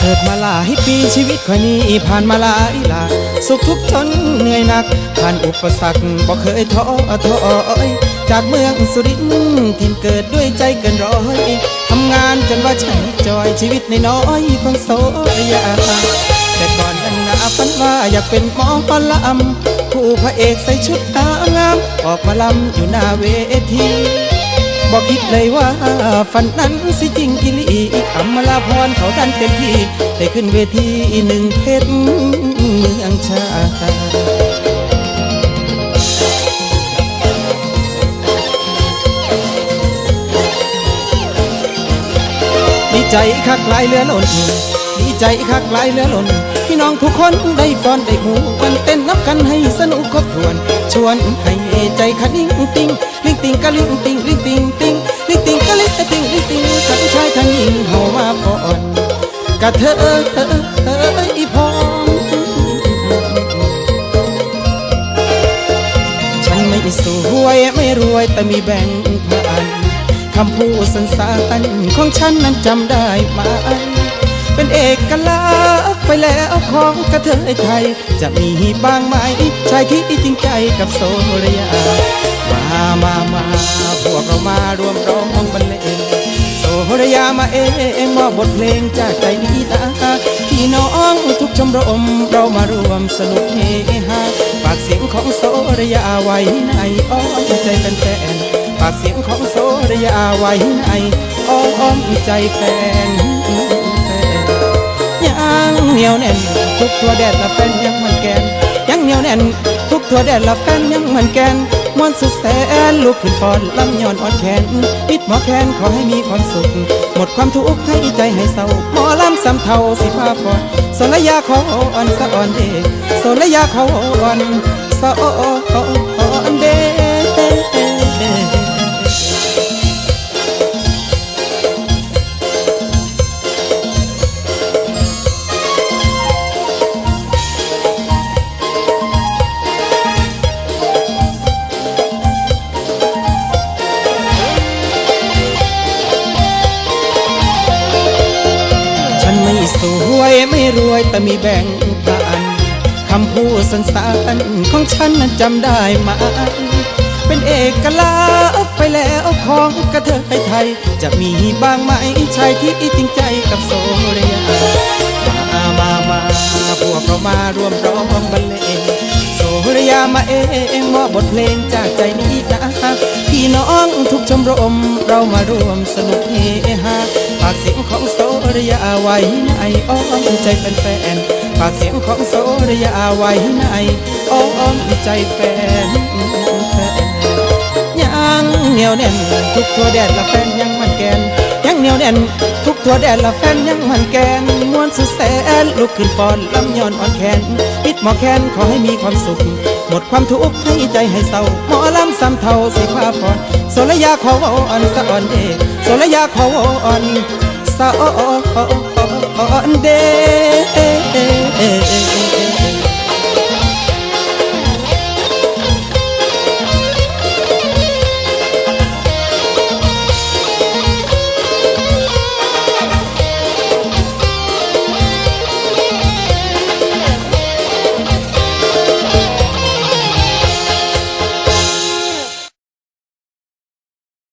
เกิดมาลายปีชีวิตคนนี้ผ่านมาหลายหลาย สุขทุกข์จนเหนื่อยหนัก ผ่านอุปสรรคบ่เคยท้อท้อยจากเมืองสุรินทร์ถิ่นเกิดด้วยใจเกินร้อยทำงานจนว่าฉันจอยชีวิตในน้อยของโสระยาแต่ก่อนนั้นนาฝันว่าอยากเป็นหมอลำคู่พระเอกใส่ชุดนางามออกมาลำอยู่หน้าเวทีบอกคิดเลยว่าฝันนั้นสิจริงกิลีอำมาลาพรเขาดันเต็มที่ได้ขึ้นเวทีหนึ่งเพชร ใจคักหลายเลือล้นดีใจคักหลายเลือล้นพี่น้องทุกคนได้ฟ้อนได้หูกันเต้นนับกันให้สนุกครบถ้วน ชวนให้ใจคันลิงติงลิงติงกะลิงติงลิงติงติงลิงติงกะลิงติงลิงติงทั้งชายทั้งหญิงเข้ามาฟ้อนกะเธออีพรฉันไม่สวยไม่รวยแต่มีแบ่ง คำพูดสั้นๆของฉันนั้นจำได้ไหมเป็นเอกลักษณ์ไปแล้วของกระเทยไทย จะมีบ้างไหมชายที่จริงใจกับโซรยามามามาพวกเรามารวมร้องบรรเลงโซรยามาเองมอบบทเพลงจากใจนี้นะพี่น้องทุกชมรมเรามารวมสนุกเฮฮาฝากเสียงของโซรยาไว้ในอ้อมใจแฟนๆากเสียงของโซรยาไว้ในอ้อมใจแฟนยังเหนียวแน่น ทุกตัวแดดละแฟนยังมันแกนยังเหนียวแน่น ทุกตัวแดดละแฟนยังมันแกนมวนสุดแสนลุกขึ้นฟอนลำย้อนอ่อนแขนปิดหมอแคนขอให้มีความสุข หมดความทุกข์ให้ใจให้เศร้าหมอลำสำเทาสิพาฟอนโซลยาขออ่อนสะอ่อนเดโซลยาขออ่อนสะอ่อน ไม่รวยแต่มีแบ่งปันคำพูดสั้นๆของฉันนั้นจำได้ไหมเป็นเอกลักษณ์ไปแล้วของกระเทยไทย จะมีบ้างไหมชายที่จริงใจกับโซเรียมามามาพวกเรามารวมร้องบรรเลง โซรยามาเองมอบบทเพลงจากใจนี้นะพี่น้องทุกชมรมเรามารวมสนุกเฮฮาฝากเสียงของโซระยาไว้ในอ้อมใจแฟนฝากเสียงของโซระยาไว้ในอ้อมใจแฟนยังเหนียวแน่นทุกตัวแดดละแฟนยังมันแกนยังเหนียวแน่น ตัวแดดละแฟนยังมันแกนมวนสุดแสนลุกขึ้นฟอนลำย้อนอ่อนแขนปิดหมอแคนขอให้มีความสุข หมดความทุกข์ให้ใจให้เศร้าหมอลำซ้ำเท่าสิพาฟอนโซลยาขออ่อนสะอ่อนเดโซลยาขออ่อนสะอ่อนเด